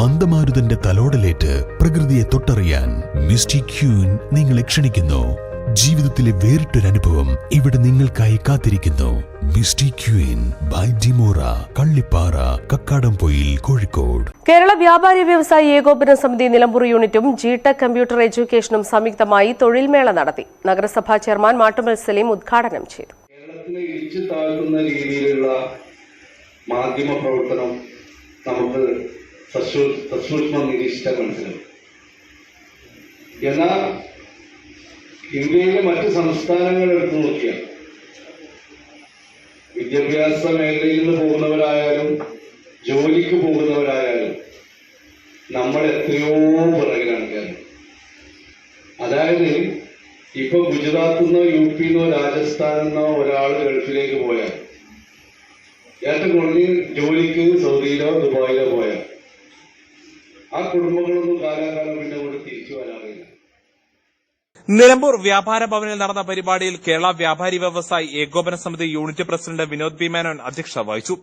മന്ദമാരുതന്റെ തലോടലേറ്റ് പ്രകൃതിയെ തൊട്ടറിയാൻ misty queen നിങ്ങളെ ക്ഷണിക്കുന്നു. ജീവിതത്തിലെ വേറിട്ടൊരനുഭവം ഇവിടെ നിങ്ങൾക്കായി കാത്തിരിക്കുന്നു. Misty queen by Demora Kallippara Kakkadampoyil Kozhikode. Kerala വ്യാപാരി വ്യവസായി ഏകോപന സമിതി നിലമ്പൂർ യൂണിറ്റും ജി ടെക് കമ്പ്യൂട്ടർ എഡ്യൂക്കേഷനും സംയുക്തമായി തൊഴിൽമേള നടത്തി. നഗരസഭാ ചെയർമാൻ മാട്ടുമൽ സലീം ഉദ്ഘാടനം ചെയ്തു. കേരളത്തിനെ ഇടിച്ചു താഴ്ത്തുന്ന രീതിയിലുള്ള മാധ്യമ പ്രവർത്തനം നമുക്ക് സസൂ- സസൂക്ഷ്മം നിരീക്ഷിച്ചാൽ എന്നാൽ ഇന്ത്യയിലെ മറ്റ് സംസ്ഥാനങ്ങൾ എടുത്തു നോക്കിയാൽ വിദ്യാഭ്യാസ മേഖലയിൽ നിന്ന് പോകുന്നവരായാലും ജോലിക്ക് പോകുന്നവരായാലും നമ്മൾ എത്രയോ പിറകിലാണ് കേരളം അതായത് ഇപ്പൊ ഗുജറാത്തിൽ നിന്നോ യു പി നിന്നോ രാജസ്ഥാനിൽ നിന്നോ ഒരാൾ ഗൾഫിലേക്ക് പോയാൽ ഏറ്റവും കൂടുതൽ ജോലിക്ക് സൗദിയിലോ ദുബായിലോ പോയാൽ ആ കുടുംബങ്ങളൊന്നും കാലാകാലം പിന്നെ ഇവിടെ തിരിച്ചു വരാറില്ല. നിലമ്പൂർ വ്യാപാര ഭവനിൽ നടന്ന പരിപാടിയിൽ കേരള വ്യാപാരി വ്യവസായി ഏകോപന സമിതി unit president Vinod B Menon അധ്യക്ഷത വഹിച്ചു.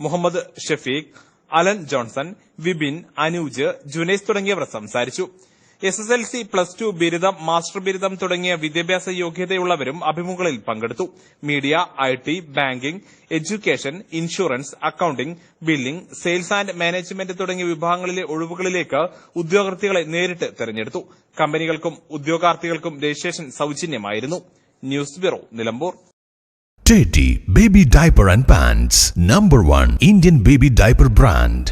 മുഹമ്മദ് ഷഫീഖ് അലൻ ജോൺസൺ വിബിൻ അനൂജ് ജുനൈസ് തുടങ്ങിയവർ സംസാരിച്ചു. S S L C plus two ബിരുദം മാസ്റ്റർ ബിരുദം തുടങ്ങിയ വിദ്യാഭ്യാസ യോഗ്യതയുള്ളവരും അഭിമുഖങ്ങളിൽ പങ്കെടുത്തു. Media I T banking education insurance accounting billing sales and management തുടങ്ങിയ വിഭാഗങ്ങളിലെ ഒഴിവുകളിലേക്ക് ഉദ്യോഗാർത്ഥികളെ നേരിട്ട് തെരഞ്ഞെടുത്തു. കമ്പനികൾക്കും ഉദ്യോഗാർത്ഥികൾക്കും registration സൌജന്യമായിരുന്നു. News bureau Nilambur. Teddy Baby Diaper and Pants. Number 1 Indian Baby Diaper Brand.